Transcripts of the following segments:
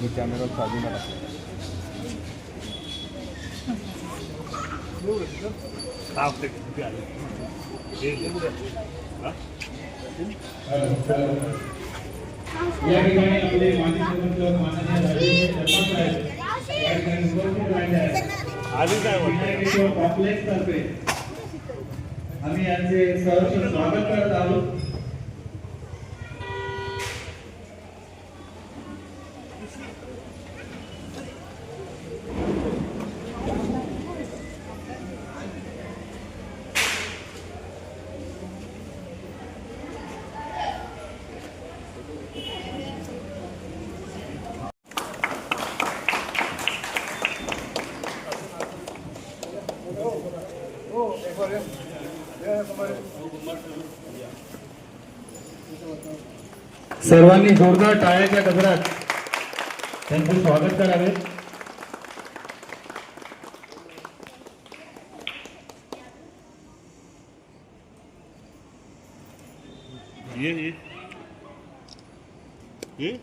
मी camera या ठिकाणी आपले माजी सरपंच माननीय राजेश शर्मा साहेब कॉम्प्लेक्स तर्फे आम्ही यांचे सहर्ष स्वागत करत आहोत. सर्वांनी जोरदार टाळ्याच्या गजरात त्यांचे स्वागत करावे. ये ये. ये.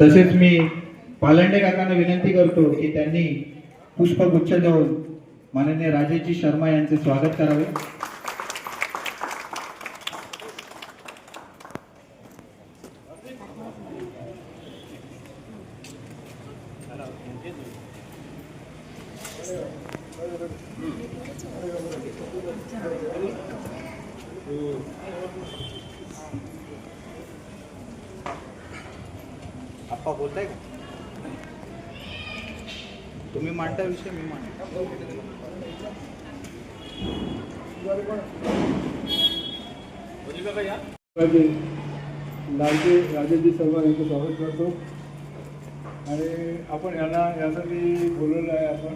तसेच मी पालंडे काकांना विनंती करतो की त्यांनी पुष्पगुच्छ देऊन माननीय राजेजी शर्मा यांचे स्वागत करावे. बोलताय का? तुम्ही मांडता विषय मी मांडतो. लालजी राजेशजी सर्व यांचं स्वागत करतो. आणि आपण यांना यासाठी बोलवलं आहे आपण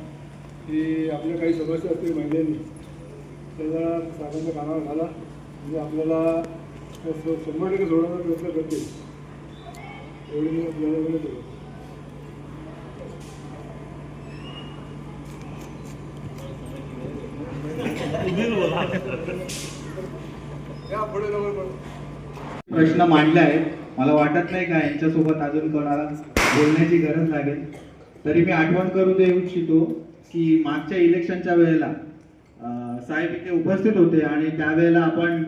की आपल्या काही समस्या असतील महिलांनी त्याला साहेबांच्या कानावर घाला. म्हणजे आपल्याला शंभर टक्के सोडवण्याचा प्रयत्न करतील. प्रश्न मांडला आहे मला वाटत नाही का यांच्यासोबत अजून कोणाला बोलण्याची गरज लागेल. तरी मी आठवण करू देऊ इच्छितो की मागच्या इलेक्शनच्या वेळेला साहेब इथे उपस्थित होते आणि त्यावेळेला आपण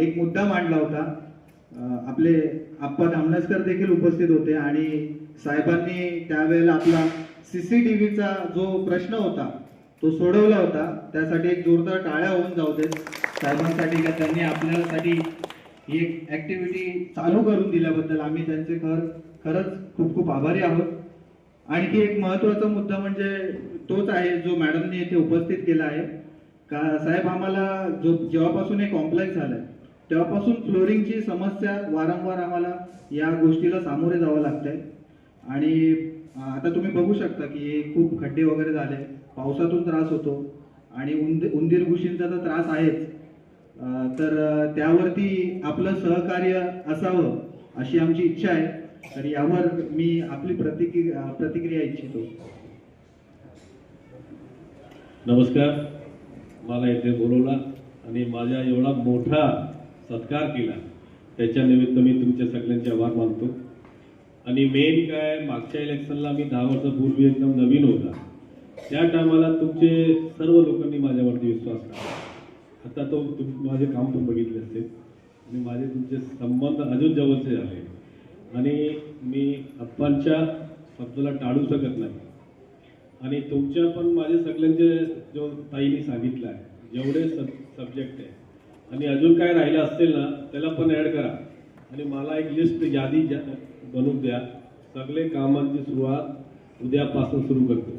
एक मुद्दा मांडला होता. आपले आप्पा धामणसकर देखील उपस्थित होते आणि साहेबांनी त्यावेळेला आपला सी सी टी व्हीचा जो प्रश्न होता तो सोडवला होता. त्यासाठी एक जोरदार टाळ्या होऊन जाऊ दे साहेबांसाठी का त्यांनी आपल्यासाठी ही एक ॲक्टिव्हिटी चालू करून दिल्याबद्दल आम्ही त्यांचे खर खरंच खूप खूप आभारी आहोत. आणखी एक महत्त्वाचा मुद्दा म्हणजे तोच आहे जो मॅडमने येथे उपस्थित केला आहे. का साहेब आम्हाला जो जेव्हापासून हे कॉम्प्लेक्स झालंय तेव्हापासून फ्लोरिंगची समस्या वारंवार आम्हाला या गोष्टीला सामोरे जावं लागतंय. आणि आता तुम्ही बघू शकता की खूप खड्डे वगैरे झाले पावसातून त्रास होतो आणि उंद उंदीर घुशींचा तर त्रास आहेच तर त्यावरती आपलं सहकार्य असावं अशी आमची इच्छा आहे. तर यावर मी आपली प्रतिक्रिया प्रतिक्रिया इच्छितो. नमस्कार. मला इथे बोलवला आणि माझ्या एवढा मोठा सत्कार केला. त्याच्या निमित्त मी तुमच्या सगळ्यांचे आभार मानतो. आणि मेन काय मागच्या इलेक्शनला मी दहा वर्षापूर्वी एकदम नवीन होता. त्या टायमाला तुमचे सर्व लोकांनी माझ्यावरती विश्वास टाकला. आता तो तुम माझे काम पण बघितले असते आणि माझे तुमचे संबंध अजून जवळचे झाले. आणि मी अप्पांच्या शब्दाला टाळू शकत नाही. आणि तुमच्या पण माझे सगळ्यांचे जो ताईने सांगितलं आहे जेवढे सब सब्जेक्ट आहे आणि अजून काय राहिलं असेल ना त्याला पण ॲड करा. आणि मला एक लिस्ट यादी ज्या- बनवून द्या. सगळे कामांची सुरुवात उद्यापासून सुरू करतो.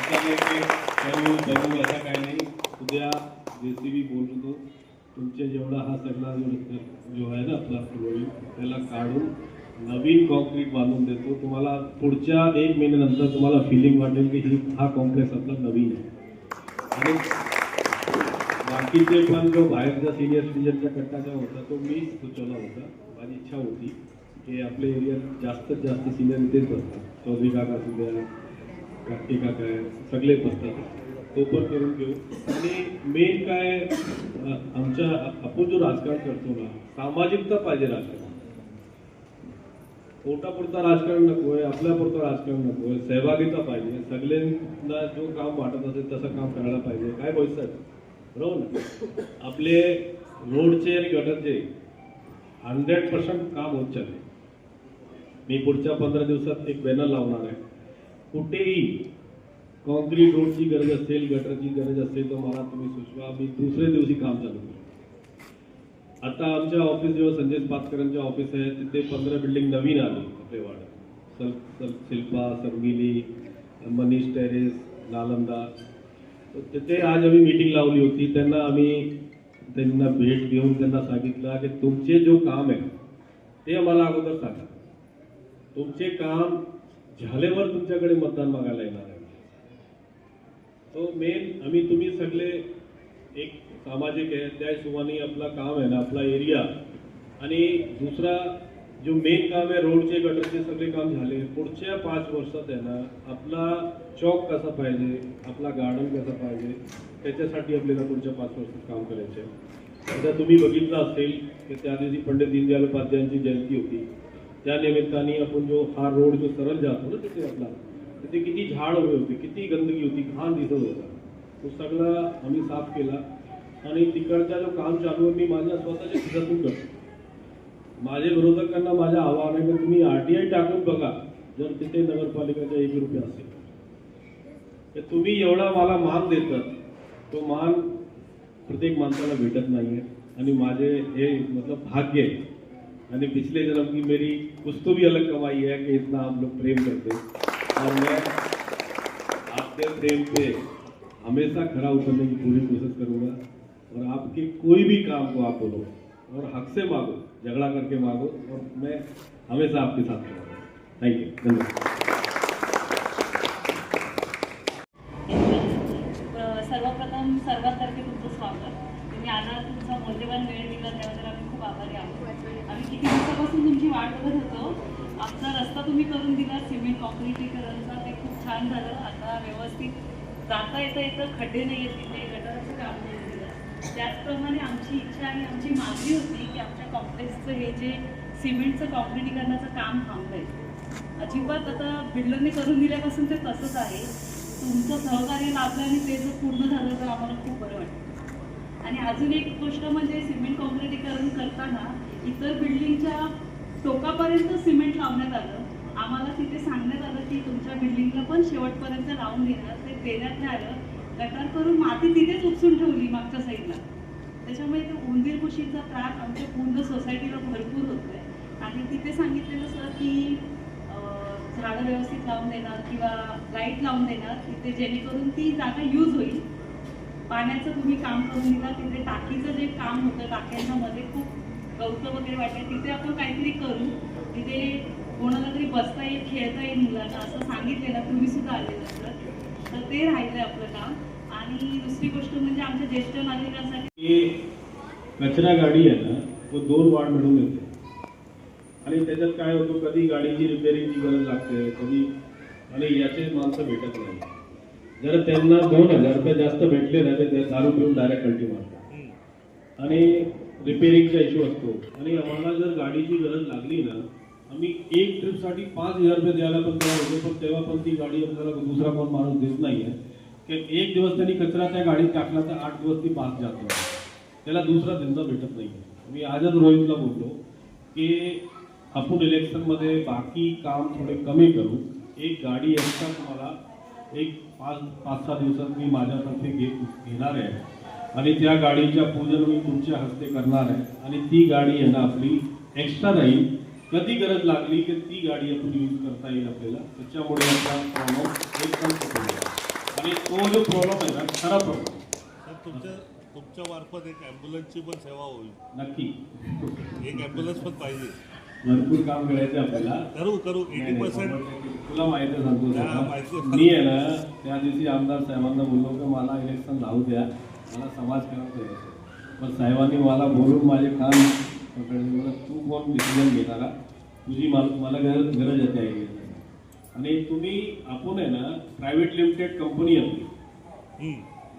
आता काय असं काही नाही. उद्या जे सी बी बोलतो तुमचे जेवढा हा सगळा जो आहे ना आपला त्याला काढून नवीन कॉन्क्रीट बांधून देतो. तुम्हाला पुढच्या एक महिन्यानंतर तुम्हाला फिलिंग वाटेल की ही हा कॉम्प्लेक्स आपला नवीन आहे. आणि बाकीचे पण जो बाहेरचा सिनियर सिटीजनचा कट्टा जो होता तो मी सुचवला होता. माझी इच्छा होती की आपल्या एरियात जास्तीत जास्त सिनियर इथेच बसतात. चौधरी काका असू द्या कार्तिक काका आहे सगळे बसतात. तो पण करून घेऊ. आणि मेन काय आमच्या आपण जो राजकारण करतो ना सामाजिकता पाहिजे राजकारण. पोटापुरता राजकारण नको आहे आपल्यापुरतं राजकारण नको आहे सहभागिता पाहिजे. सगळ्यांना जो काम वाटत असेल तसं काम करायला पाहिजे. काय बोलतात बरोबर ना? आपले रोडचे आणि गटरचे हंड्रेड पर्सेंट काम होत चालले. मी पुढच्या पंधरा दिवसात एक बॅनर लावणार आहे. कुठेही कॉन्क्रीट रोडची गरज असेल गटरची गरज असेल तर मला तुम्ही सुचवा. मी दुसऱ्या दिवशी काम चालू करू आता आमच्या ऑफिस जेव्हा संजय पातकरांचे ऑफिस आहे तिथे पंधरा बिल्डिंग नवीन आली आपले वाड सल सल शिल्पा सरमिली मनीष टेरेस नालंदा. तर तिथे आज आम्ही मीटिंग लावली होती. त्यांना आम्ही त्यांना भेट घेऊन त्यांना सांगितलं की तुमचे जो काम आहे ते आम्हाला अगोदर सांगा. तुमचे काम झाल्यावर तुमच्याकडे मतदान मागायला येणार आहे. तो मेन आम्ही तुम्ही सगळे एक सामाजिक आहे त्या हिशोबाने आपला काम आहे ना आपला एरिया आणि दुसरा जो मेन काम आहे रोडचे गटरचे सगळे काम झाले. पुढच्या पाच वर्षात आहे ना आपला चौक कसा पाहिजे आपला गार्डन कसा पाहिजे त्याच्यासाठी आपल्याला पुढच्या पाच वर्षात काम करायचे आता तुम्ही बघितलं असेल की त्या दिवशी पंडित दीनदयाल उपाध्यायांची जयंती होती त्या निमित्ताने आपण जो हा रोड जो सरळ जातो ना तिथे आपला तिथे किती झाड उभे होते किती गंदगी होती घाण दिसत होता. तो सगळा आम्ही साफ केला. आणि तिकडचा जो काम चालू आहे मी माझ्या स्वतःच्या खिशातून करतो. माझे विरोधकांना माझ्या आव्हान आहे की तुम्ही आरटीआय टाकून बघा. जर तिथे नगरपालिकेचा एक रुपया असेल. तर तुम्ही एवढा मला मान देतात. तो मान प्रत्येक माणसाला भेटत नाही आहे आणि माझे हे मतलब भाग्य आहे. आणि पिछले जन्म की मेरी कुछ तो भी अलग कमाई है कि इतना आप लोग प्रेम करते और मैं आपके प्रेम पे हमेशा खरा उतरने की पूरी कोशिश करूंगा. और आपके कोई भी काम को आप बोलो. और हक से मांगो. झगड़ा करके मांगो और मैं हमेशा आपके साथ रहूँगा। थैंक यू धन्यवाद। सर्वप्रथम सर्वांतर्फे तुमचं स्वागत. तुम्ही आला तुमचा मौल्यवान वेळ दिला त्याबद्दल आम्ही खूप आभारी आहोत. आम्ही किती दिवसापासून तुमची वाट बघत होतो. आमचा रस्ता तुम्ही करून दिला सिमेंट कॉन्क्रिटीकरणचा ते खूप छान झालं. आता व्यवस्थित जाता येता येतं खड्डे नाही आहेत तिथे गटाराचं काम नाही त्याचप्रमाणे आमची इच्छा आणि आमची मागणी होती की आमच्या कॉम्प्लेक्सचं हे जे सिमेंटचं कॉम्प्लिटीकरणाचं काम थांबलंय. अजिबात आता बिल्डरने करून दिल्यापासून ते तसंच आहे. तुमचं सहकार्य लाभलं आणि ते जर पूर्ण झालं तर आम्हाला खूप बरं वाटतं. आणि अजून एक गोष्ट म्हणजे सिमेंट कॉम्प्लिटीकरण करताना इतर बिल्डिंगच्या टोकापर्यंत सिमेंट लावण्यात आलं. आम्हाला तिथे सांगण्यात आलं की तुमच्या बिल्डिंगला पण शेवटपर्यंत लावून देणार. ते देण्यात नाही आलं. गटार करून माती तिथेच उपसून ठेवली मागच्या साईडला. त्याच्यामुळे ते उंदीर कुशीचा त्रास आमच्या पूर्ण सोसायटीला भरपूर होतोय. आणि तिथे सांगितलेलं सर की झाडं व्यवस्थित लावून देणार किंवा लाइट लावून देणार. तिथे जेणेकरून ती जागा यूज होईल. पाण्याचं तुम्ही काम करून दिला तिथे टाकीचं जे काम होतं टाक्यांच्या मध्ये खूप गवतं वगैरे वाटतं तिथे आपण काहीतरी करू. तिथे कोणाला तरी बसता येईल खेळता येईल मुलांना असं सांगितलेलं तुम्ही सुद्धा आलेलं सर. तर ते राहिलं आपलं काम. आणि दुसरी गोष्ट म्हणजे आमच्या ज्येष्ठ नागरिकांसाठी ही कचरा गाडी आहे ना तो दोन वाढ मिळून येते. आणि त्याच्यात काय होतं कधी गाडीची रिपेअरिंगची गरज लागते कधी आणि याचे माणसं भेटत नाही. जर त्यांना दोन हजार रुपये जास्त भेटले ना तर ते दारू पिऊन डायरेक्ट कल्टी मारतात. आणि रिपेअरिंगचा इश्यू असतो. आणि आम्हाला जर गाडीची गरज लागली ना आम्ही एक ट्रिपसाठी पाच हजार रुपये द्यायला पण तयार होतो पण तेव्हा पण ती गाडी आपल्याला दुसरा कोण माणूस देत नाही आहे की एक दिवस त्यांनी कचरा त्या गाडीत टाकला तर आठ दिवस ती पाच जात नाही त्याला दुसरा धंदा भेटत नाही मी आजच रोहितला बोललो की आपण इलेक्शनमध्ये बाकी काम थोडे कमी करू. एक गाडी एक्स्ट्रा तुम्हाला एक पाच पाच सहा दिवसात मी माझ्यातर्फे घेत घेणार आहे. आणि त्या गाडीच्या पूजन मी तुमच्या हस्ते करणार आहे. आणि ती गाडी यांना आपली एक्स्ट्रा राहील. कधी गरज लागली की ती गाडी आपण यूज करता येईल आपल्याला? त्याच्यामुळे आपला प्रॉब्लेम एकदम. आणि तो जो प्रॉब्लेम आहे ना खरा प्रॉब्लेम तुमच्या तुमच्या मार्फत एक ॲम्ब्युलन्सची पण सेवा होईल. नक्की. एक ॲम्ब्युलन्स पण पाहिजे. भरपूर काम करायचं आहे आपल्याला. करू करू. एटी पर्सेंट तुला माहिती सांगतो. मी आहे ना त्या दिवशी आमदार साहेबांना बोललो की मला इलेक्शन लावू द्या. मला समाजकारण करायचं पण साहेबांनी मला बोलून माझे कान पकडले. मला तू कोण डिसिजन घेणारा? तुझी मला मला गरज गरज आहे त्या एरियाची आणि तुम्ही आपण आहे ना प्रायव्हेट लिमिटेड कंपनी आपली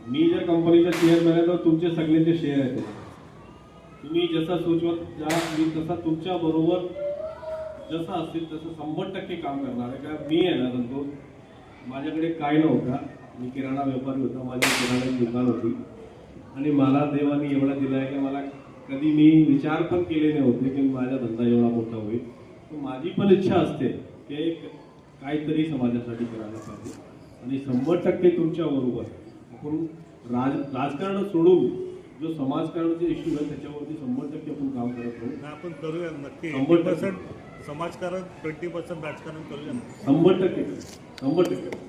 मी जर कंपनीचा शेअर आहे तर तुमचे सगळ्यांचे शेअर आहेत. तुम्ही जसं सुचवत जा मी तसा तुमच्या बरोबर जसं असेल तसं शंभर टक्के काम करणार आहे. कारण मी आहे ना संतोष माझ्याकडे काय नव्हता. मी किराणा व्यापारी होता माझी किराणाची दुकान होती. आणि मला देवाने एवढा दिला आहे की मला कधी मी विचार पण केले नव्हते की माझा धंदा एवढा मोठा होईल. माझी पण इच्छा असते की एक काहीतरी समाजासाठी करायला पाहिजे. आणि शंभर टक्के तुमच्या बरोबर. आपण राज राजकारण सोडून जो समाजकारणाचे इश्यू आहे त्याच्यावरती शंभर टक्के आपण काम करत राहू नाही आपण करूया नक्की. शंभर. पर्सेंट समाजकारण ट्वेंटी पर्सेंट राजकारण करूया. शंभर टक्के. शंभर टक्के.